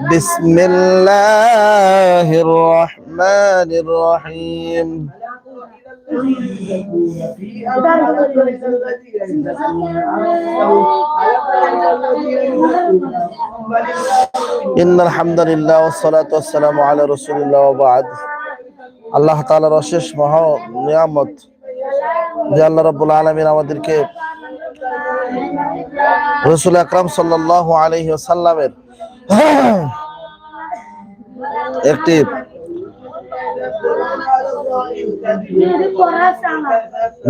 بسم الله الرحمن الرحيم إن الحمد لله والصلاة والسلام على رسول الله وبعد আল্লাহ তাআলার অশেষ মহা নিয়ামত যে আল্লাহ রাব্বুল আলামিন আমাদেরকে রসুল আকরাম সাল্লাল্লাহু আলাইহি ওয়াসাল্লামের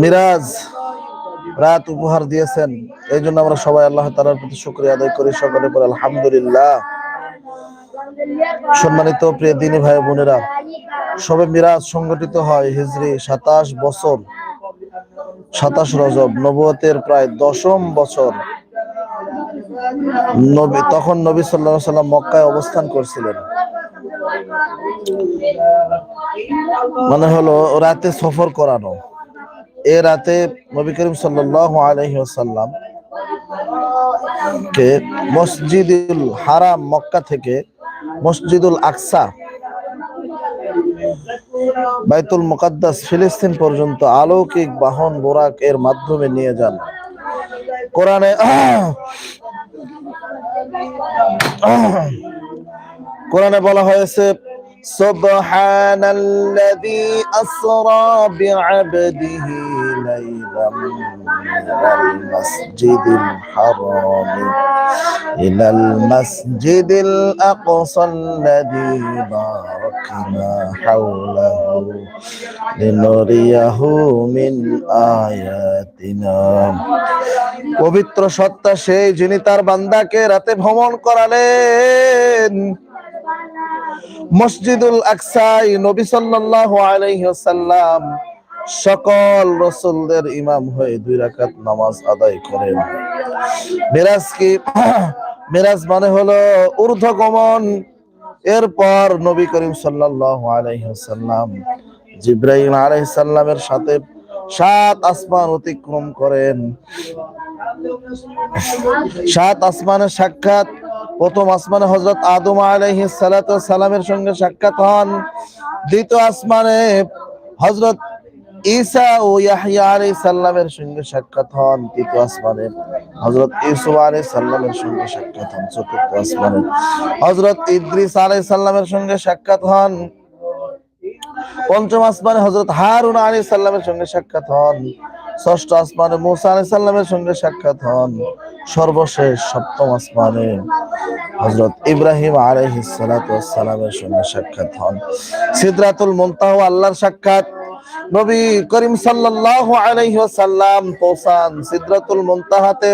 মিরাজ রাত উপহার দিয়েছেন। এই জন্য আমরা সবাই আল্লাহ তাআলার প্রতি শুকরিয়া আদায় করি। সকলে পরে আলহামদুলিল্লাহ। সম্মানিত প্রিয় দিনী ভাই বোনেরা, সবে মিরাজ সংগঠিত হয় হিজরি সাতাশ বছর, সাতাশ রজব, নবুয়তের প্রায় দশম বছর। তখন নবী সাল্লাম মক্কায় অবস্থান করছিলেন। মানে হলো রাতে সফর করানো। এ রাতে নবী করিম কে মসজিদুল হারাম মক্কা থেকে মসজিদুল আকসা, বাইতুল মুকাদ্দাস, ফিলিস্তিন পর্যন্ত আলৌকিক বাহন, বোরাক এর মাধ্যমে নিয়ে যান। কোরআনে কোরআনে বলা হয়েছে সুবহানাল্লাযী আসরা বিআবদিহি بعبده ليلا من المسجد الحرام إلى المسجد الأقصى الذي باركنا حوله لنريه من آياتنا পবিত্র সত্তা সেই যিনি তার বান্দাকে রাতে ভ্রমণ করালেন মসজিদুল আকসাই নবী সাল্লাল্লাহু আলাইহি ওয়াসাল্লাম সকল রসুলদের ইমাম হয়ে দুই রাকাত নামাজ আদায় করেন। মিরাজ কি? মিরাজ মানে হলো ঊর্ধ্বগমন। এরপর নবী করিম সাল্লাল্লাহু আলাইহি ওয়াসাল্লাম জিব্রাইল আলাইহিস সালামের সাথে সাত আসমান অতিক্রম করেন। সাত আসমানের সাক্ষাৎ, প্রথম আসমানে হজরত আদম আলহি সালামের সঙ্গে সাক্ষাৎ হন। দ্বিতীয় আসমানে হজরত ঈসা ও ইয়াহিয়া আলাই সাল্লামের সঙ্গে সাক্ষাৎ হন তৃতীয় আসমানে। হজরত ইউসুফ আলাই সাল্লামের সঙ্গে সাক্ষাৎ হন চতুর্থ আসমানে। হজরত ইদ্রিস সাল্লামের সঙ্গে সাক্ষাৎ হন। পঞ্চম আসমানে হজরত হারুন আলী সাল্লামের সঙ্গে সাক্ষাৎ হন। ষষ্ঠ আসমানে মুসা আলী সাল্লামের সঙ্গে সাক্ষাৎ হন। সর্বশেষ সপ্তম আসমানে হজরত ইব্রাহিম আলহি সালামের সঙ্গে সাক্ষাৎ হন। সিদ্রাতুল মুনতাহ আল্লাহর সাক্ষাৎ। নবী করিম সাল্লাল্লাহু আলাইহি ওয়াসাল্লাম পৌঁছান সিদরাতুল মুনতাহাতে।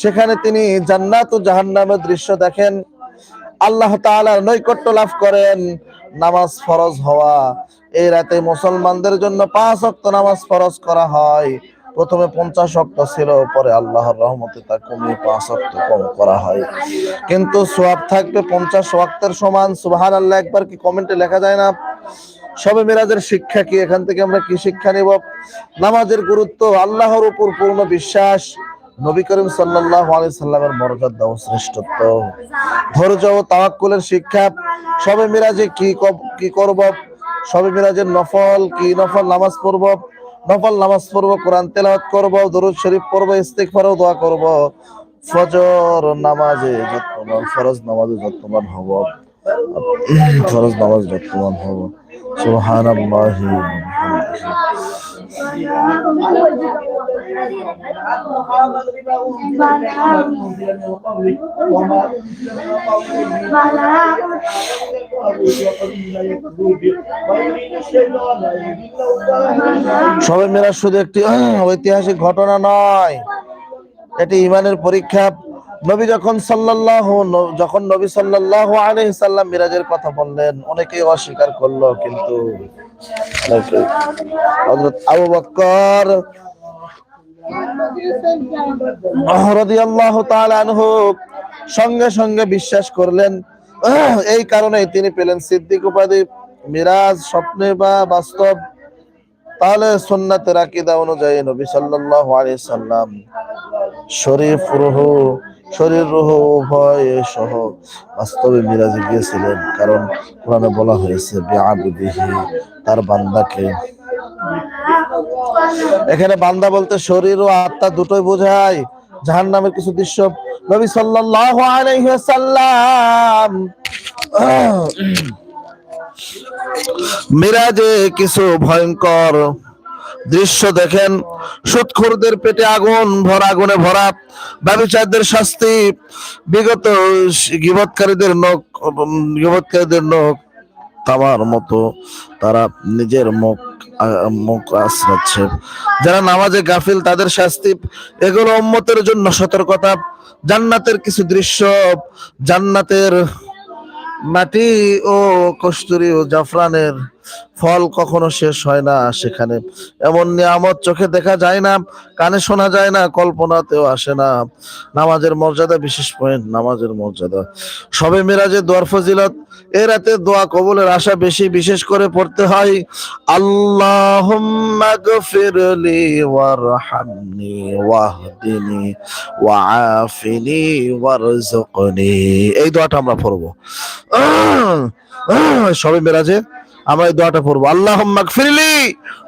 সেখানে তিনি জান্নাত ও জাহান্নামের দৃশ্য দেখেন। আল্লাহ তাআলার নৈকট্য লাভ করেন নামাজ ফরজ হওয়া। এই রাতে মুসলমানদের জন্য পাঁচ ওয়াক্ত নামাজ ফরজ করা হয়। প্রথমে পঞ্চাশ অক্ট ছিল, পরে আল্লাহর রহমতে তা কমিয়ে পাঁচ অক্ট কম করা হয়। কিন্তু সোয়াব থাকবে পঞ্চাশ ওয়াক্তের সমান। সুবাহান আল্লাহ একবার কি কমেন্টে লেখা যায় না? সবে মিরাজের শিক্ষা কি? এখান থেকে আমরা কি শিক্ষা নিব? নামাজের গুরুত্ব, আল্লাহর উপর পূর্ণ বিশ্বাস, নবী করিম আলাইহি সাল্লামের মর্যাদা ও শ্রেষ্ঠত্ব। ধৈর্য ও তাওয়াক্কুলের শিক্ষা, সবে মিরাজে কি কি করব? সবে মিরাজের নফল কি? নফল নামাজ পড়ব? নফল নামাজ পড়ব, কোরআন তেলাওয়াত করব, দরুদ শরীফ পড়ব, ইস্তিগফার ও দোয়া করব। ফজর নামাজে যত্নবান, ফরজ নামাজে যত্নবান হব। ফরজ নামাজ যত্নবান হব। সুবহানাল্লাহি সবে মেরা শুধু একটি ঐতিহাসিক ঘটনা নয় এটি ইমানের পরীক্ষা নবী যখন সাল্লাল্লাহ যখন নবী সাল্লাল্লাহু আলাইহি সাল্লাম মিরাজের কথা বললেন, অনেকেই অস্বীকার করল, কিন্তু আবু আনহু সঙ্গে সঙ্গে বিশ্বাস করলেন, এই কারণে তিনি পেলেন সিদ্দিক উপাধি, মিরাজ স্বপ্নে বা বাস্তব। তাহলে সুন্নাতের আকিদা অনুযায়ী নবী সাল্লাল্লাহু আলাইহি সাল্লাম শরীফ রুহু শরীর, রুহ উভয় সহ বাস্তবে মিরাজে গিয়েছিলেন, কারণ কোরআনে বলা হয়েছে, বিআবিদিহি, তার বান্দাকে। এখানে বান্দা বলতে শরীর ও আত্মা দুটোই বোঝায়। জাহান নামের কিছু দৃশ্য, নবী সাল্লাল্লাহু আলাইহি ওয়াসাল্লাম মিরাজে কিছু ভয়ঙ্কর দৃশ্য দেখেন, সুৎখুরদের পেটে আগুন, ভরা আগুনে ভরা ব্যবচারদের শাস্তি, বিগত গিবৎকারীদের নখ গিবৎকারীদের নখ তামার মতো তারা নিজের মুখ মুখ আশ্রাচ্ছে যারা নামাজে গাফিল, তাদের শাস্তি, এগুলো উম্মতের জন্য সতর্কতা। জান্নাতের কিছু দৃশ্য, জান্নাতের মাটি ও কস্তুরি ও জাফরানের ফল কখনো শেষ হয় না সেখানে। এমন নিয়ামত চোখে দেখা যায় না, কানে শোনা যায় না, কল্পনাতেও আসে না। নামাজের মর্যাদা, বিশেষ পয়েন্ট, নামাজের মর্যাদা। সবে মিরাজে দোয়ার ফজিলত, এ রাতে দোয়া কবলের আশা বেশি, বিশেষ করে পড়তে হয়, আল্লাহুম্মা গফিরলি ওয়ারহামনি ওয়াহদিনি ওয়াআফিনি ওয়ারযুকনি। এই দোয়াটা আমরা পড়ব। সবে মেরাজে আমরা এই দোয়াটা পড়ব। আল্লাহুম্মা গফিরলি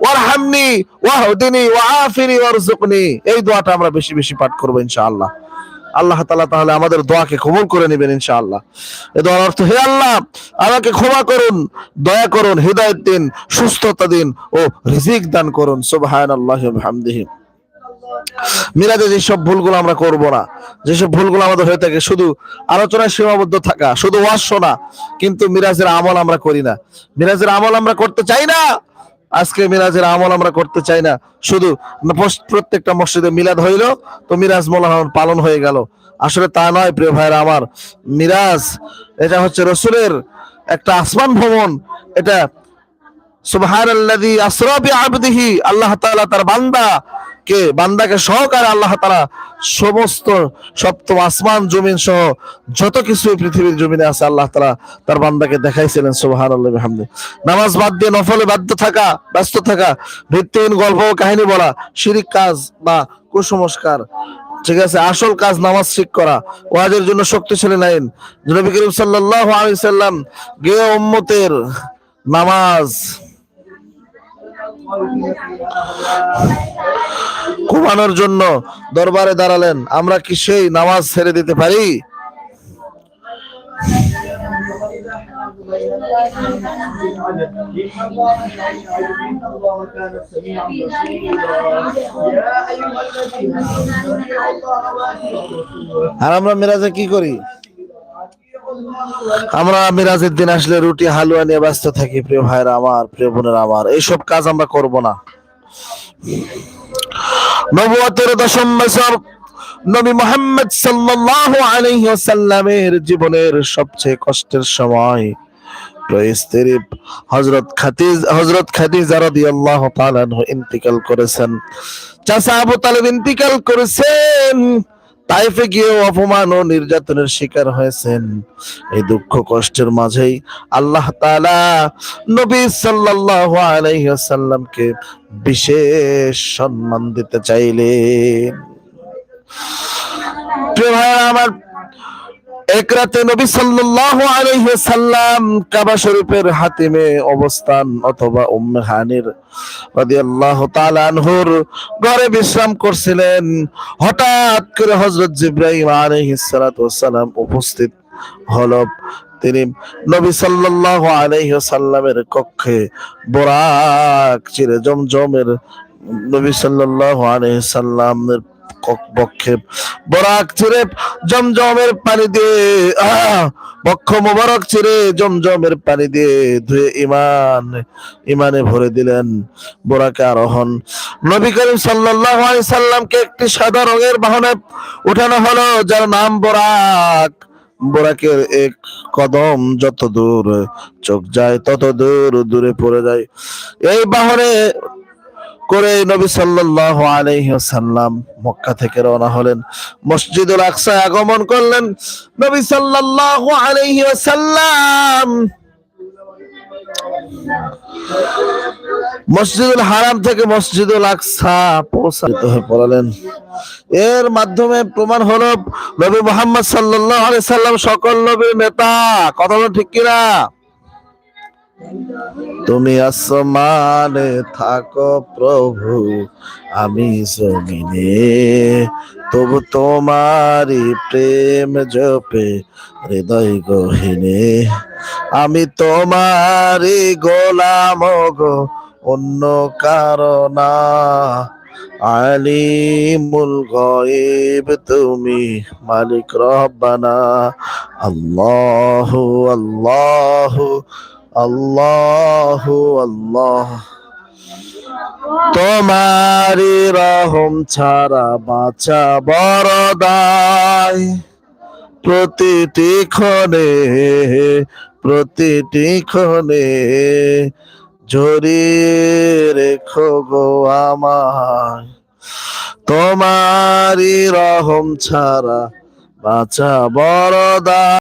ওয়ারহামনি ওয়াহদিনি ওয়াআফিনি ওয়ারযুকনি। এই দোয়াটা আমরা বেশি বেশি পাঠ করব ইনশাআল্লাহ। আল্লাহ তাআলা তাহলে আমাদের দোয়াকে কবুল করে নেবেন ইনশাআল্লাহ। এ দোয়ার অর্থ, হে আল্লাহ, আমাকে ক্ষমা করুন, দয়া করুন, হৃদয়ত দিন, সুস্থতা দিন ও রিজিক দান করুন। সুবহানাল্লাহি ওয়া বিহামদিহি। মিরাজে যেসব ভুলগুলো আমরা করব না, যেসব ভুলগুলো আমাদের হয়ে থাকে, শুধু আলোচনায় সীমাবদ্ধ থাকা, শুধু ওয়াজ শোনা, কিন্তু মিরাজের আমল আমরা করি না। মিরাজের আমল আমরা করতে চাই না। আজকে মিরাজের আমল আমরা করতে চাই না। শুধু প্রত্যেকটা মসজিদে মিলাদ হইল, তো মিরাজ মোলান পালন হয়ে গেল। আসলে তা নয়, প্রিয় ভাইরা আমার। মিরাজ, এটা হচ্ছে রসুলের একটা আসমান ভ্রমণ। এটা, সুবহানাল্লাযী আসরা বিআবদিহি, আল্লাহ তাআলা তার বান্দা কে বান্দাকে সহকারে আল্লাহ তারা সমস্ত সপ্তম আসমান জমিন সহ যত কিছু পৃথিবীর জমিনে আছে আল্লাহ তাআলা তার বান্দাকে দেখাইছিলেন, সুবহানাল্লাহি বিহামদি। নামাজ বাদ দিয়ে নফলে বাধ্য থাকা, ব্যস্ত থাকা, ভিত্তিহীন গল্প কাহিনী বলা, শিরিক কাজ বা কুসংস্কার, ঠিক আছে, আসল কাজ নামাজ ঠিক করা, ওয়াজের জন্য শক্তিশালী লাইন। নবী করিম সাল্লাল্লাহু আলাইহি সাল্লাম গিয়ে উম্মতের নামাজ ঘুমানোর জন্য দরবারে দাঁড়ালেন। আমরা কি সেই নামাজ ছেড়ে দিতে পারি? আর আমরা মেরাজে কি করি? আমরা মিরাজের দিন আসলে রুটি হালুয়া নিয়ে ব্যস্ত থাকি, প্রিয় ভাইরা আমার, প্রিয় বোনেরা আমার। এইসব কাজ আমরা করব না। নবুয়তের দশম বছর নবী মোহাম্মদ সাল্লাল্লাহু আলাইহি ওয়াসাল্লামের জীবনের সবচেয়ে কষ্টের সময়। করেছেন। চাচা আবু তালেব ইন্তিকাল করেছেন। তাইফে গিয়েও অপমান ও নির্যাতনের শিকার হয়েছেন। এই দুঃখ কষ্টের মাঝেই আল্লাহ তাআলা নবী সাল্লাল্লাহু আলাইহি ওয়াসাল্লামকে বিশেষ সম্মান দিতে চাইলেন। প্রিয় আমার এক রাতে নবী সাল্লাল্লাহু আলাইহি ওয়াসাল্লাম কাবা শরীফের হাতিমে অবস্থান অথবা উম্মে হানির রাদিয়াল্লাহু তাআলা আনহুর ঘরে বিশ্রাম করছিলেন। হঠাৎ করে হযরত জিবরাইল আলাইহিস সালাতু উপস্থিত হলো। তিনি নবী সাল্লাল্লাহু আলাইহি ওয়াসাল্লামের কক্ষে বরাক চিরে জমজমের নবী সাল্লাল্লাহু আলাইহি সাল্লামের ক- বক্ষে বরাক চিরে জমজমের পানি দিয়ে বক্ষ জমজমের পানি দিয়ে ধুয়ে ইমান ইমানে ভরে দিলেন বোরাকে আরোহণ। নবী করিম সাল্লামকে একটি সাদা রঙের বাহনে উঠানো হলো, যার নাম বোরাক। বোরাকের এক কদম যত দূর চোখ যায় তত দূর দূরে পড়ে যায়। এই বাহনে করে নবী সাল্লাল্লাহু আলাইহি ওয়াসাল্লাম মক্কা থেকে রওনা হলেন। মসজিদুল আকসায় আগমন করলেন নবী সাল্লাল্লাহু আলাইহি ওয়াসাল্লাম। মসজিদুল হারাম থেকে মসজিদুল আকসা পৌঁছাতে হয়ে পড়ালেন। এর মাধ্যমে প্রমাণ হলো নবী মোহাম্মদ সাল্লাল্লাহু আলাইহি সাল্লাম সকল নবীর নেতা। কথা ঠিক কিনা? তুমি আসমানে থাকো প্রভু, আমি জমিনে। তবু তোমারই প্রেম জপে হৃদয় গহিনে। আমি তোমারই গোলাম গো, অন্য কারণা আলিমুল গয়েব তুমি মালিক রব্বানা। আল্লাহু আল্লাহু আল্লাহু আল্লাহ। তোমারি রহম ছাড়া বাঁচা বড় প্রতিটি ক্ষণে প্রতিটি ক্ষণে জড়িয়ে রেখো গো আমায়। তোমারি রহম ছাড়া বাঁচা বড়